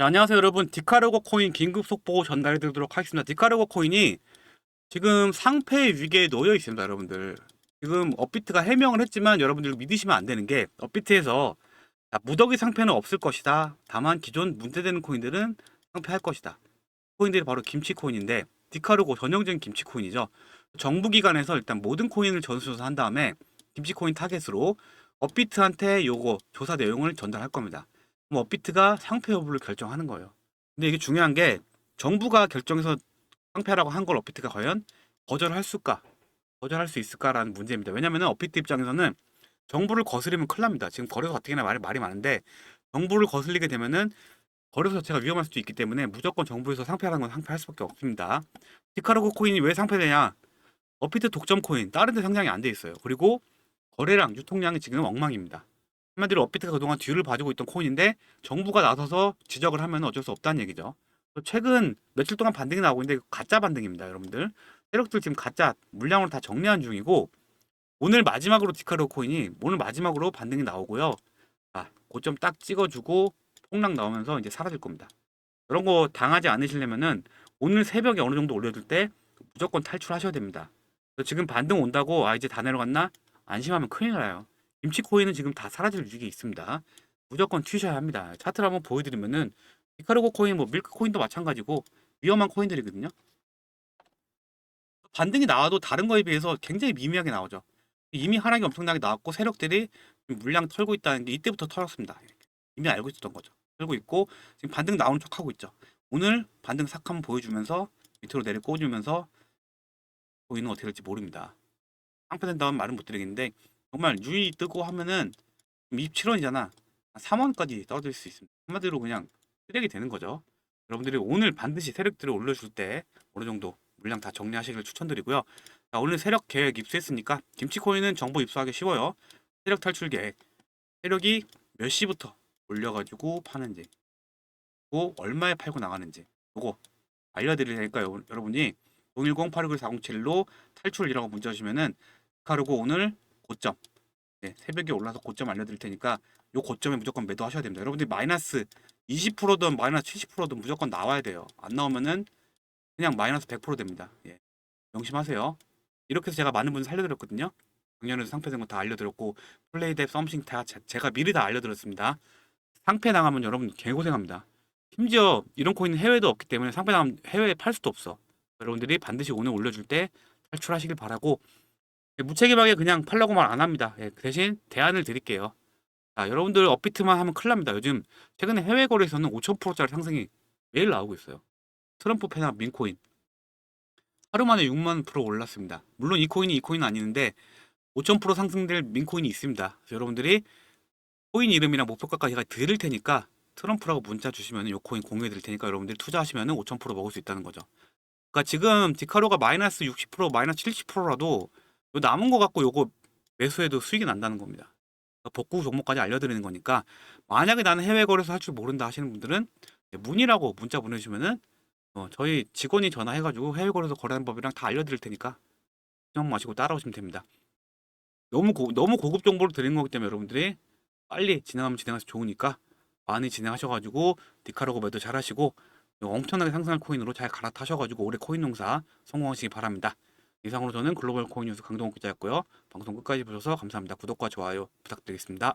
네, 안녕하세요 여러분. 디카르고 코인 긴급 속보 전달해 드리도록 하겠습니다. 디카르고 코인이 지금 상패 위기에 놓여 있습니다 여러분들. 지금 업비트가 해명을 했지만 여러분들 믿으시면 안 되는 게 업비트에서 자, 무더기 상패는 없을 것이다. 다만 기존 문제되는 코인들은 상패할 것이다. 코인들이 바로 김치 코인인데 디카르고 전형적인 김치 코인이죠. 정부 기관에서 일단 모든 코인을 전수조사한 다음에 김치 코인 타겟으로 업비트한테 요거 조사 내용을 전달할 겁니다 그럼 업비트가 상패 여부를 결정하는 거예요. 근데 이게 중요한 게 정부가 결정해서 상패라고 한 걸 업비트가 과연 거절할 수가 거절할 수 있을까라는 문제입니다. 왜냐면은 업비트 입장에서는 정부를 거스르면 큰일 납니다. 지금 거래소 가뜩이나 말이, 말이 많은데 정부를 거슬리게 되면은 거래소 자체가 위험할 수도 있기 때문에 무조건 정부에서 상패라는 건 상패할 수밖에 없습니다. 디카르고 코인이 왜 상패되냐? 업비트 독점 코인 다른 데 상장이 안 돼 있어요. 그리고 거래량, 유통량이 지금 엉망입니다. 한마디로 업비트가 그동안 뒤를 봐주고 있던 코인인데 정부가 나서서 지적을 하면 어쩔 수 없다는 얘기죠. 최근 며칠 동안 반등이 나오고 있는데 가짜 반등입니다, 여러분들. 세력들 지금 가짜 물량으로 다 정리한 중이고 오늘 마지막으로 디카르 코인이 오늘 마지막으로 반등이 나오고요. 아, 고점 딱 찍어주고 폭락 나오면서 이제 사라질 겁니다. 이런 거 당하지 않으시려면은 오늘 새벽에 어느 정도 올려줄 때 무조건 탈출하셔야 됩니다. 지금 반등 온다고 아 이제 다 내려갔나 안심하면 큰일 나요. 김치 코인은 지금 다 사라질 위기에 있습니다. 무조건 튀셔야 합니다. 차트를 한번 보여드리면은 히카르고 코인, 뭐 밀크 코인도 마찬가지고 위험한 코인들이거든요. 반등이 나와도 다른 거에 비해서 굉장히 미미하게 나오죠. 이미 하락이 엄청나게 나왔고 세력들이 물량 털고 있다는 게 이때부터 털었습니다. 이미 알고 있었던 거죠. 털고 있고 지금 반등 나오는 척 하고 있죠. 오늘 반등 싹 한번 보여주면서 밑으로 내려 꽂으면서 보이는 어떻게 될지 모릅니다. 상패된다는 말은 못 드리겠는데 정말 유이 뜨고 하면은 27원이잖아. 3원까지 떨어질 수 있습니다. 한마디로 그냥 쓰레기 되는 거죠. 여러분들이 오늘 반드시 세력들을 올려줄 때 어느 정도 물량 다 정리하시길 추천드리고요. 자, 오늘 세력 계획 입수했으니까 김치코인은 정보 입수하기 쉬워요. 세력 탈출 계획. 세력이 몇 시부터 올려가지고 파는지, 또 얼마에 팔고 나가는지, 요거 알려드릴 테니까요. 여러분이 010-861-407로 탈출이라고 문자 주시면은 카르고 오늘 고점 네, 새벽에 올라서 고점 알려드릴 테니까 요 고점에 무조건 매도하셔야 됩니다. 여러분들이 마이너스 20%든 마이너스 70%든 무조건 나와야 돼요. 안 나오면은 그냥 마이너스 100% 됩니다. 예. 명심하세요. 이렇게 해서 제가 많은 분들 살려드렸거든요. 작년에도 상패 된거 다 알려드렸고 플레이 대 썸씽 다 제- 제가 미리 다 알려드렸습니다. 상패 나가면 여러분 개고생합니다. 심지어 이런 코인은 해외도 없기 때문에 상패 나가면 해외에 팔 수도 없어. 여러분들이 반드시 오늘 올려줄 때 탈출하시길 바라고 예, 무책임하게 그냥 팔라고 말 안 합니다. 예, 그 대신 대안을 드릴게요. 자, 여러분들 업비트만 하면 큰일 납니다. 요즘 최근에 해외 거래에서는 5,000%짜리 상승이 매일 나오고 있어요. 트럼프 패나 민코인. 하루 만에 6만 프로 올랐습니다. 물론 이 코인이 이 코인은 아니는데 5,000% 상승될 민코인이 있습니다. 여러분들이 코인 이름이랑 목표가까지 제가 드릴 테니까 트럼프라고 문자 주시면 이 코인 공유해 드릴 테니까 여러분들이 투자하시면 5,000% 먹을 수 있다는 거죠. 그러니까 지금 디카로가 마이너스 60% 마이너스 70%라도 요 남은 거 갖고 요거 매수해도 수익이 난다는 겁니다. 그러니까 복구 종목까지 알려드리는 거니까 만약에 나는 해외 거래소 할 줄 모른다 하시는 분들은 네, 문의라고 문자 보내주시면은 어, 저희 직원이 전화해가지고 해외 거래소 거래하는 법이랑 다 알려드릴 테니까 걱정 마시고 따라오시면 됩니다. 너무 고, 너무 고급 정보를 드리는 거기 때문에 여러분들이 빨리 진행하면 진행해서 좋으니까 많이 진행하셔가지고 디카로고 매도 잘하시고 엄청나게 상승할 코인으로 잘 갈아타셔가지고 올해 코인 농사 성공하시기 바랍니다. 이상으로 저는 글로벌 코인 뉴스 강동욱 기자였고요. 방송 끝까지 보셔서 감사합니다. 구독과 좋아요 부탁드리겠습니다.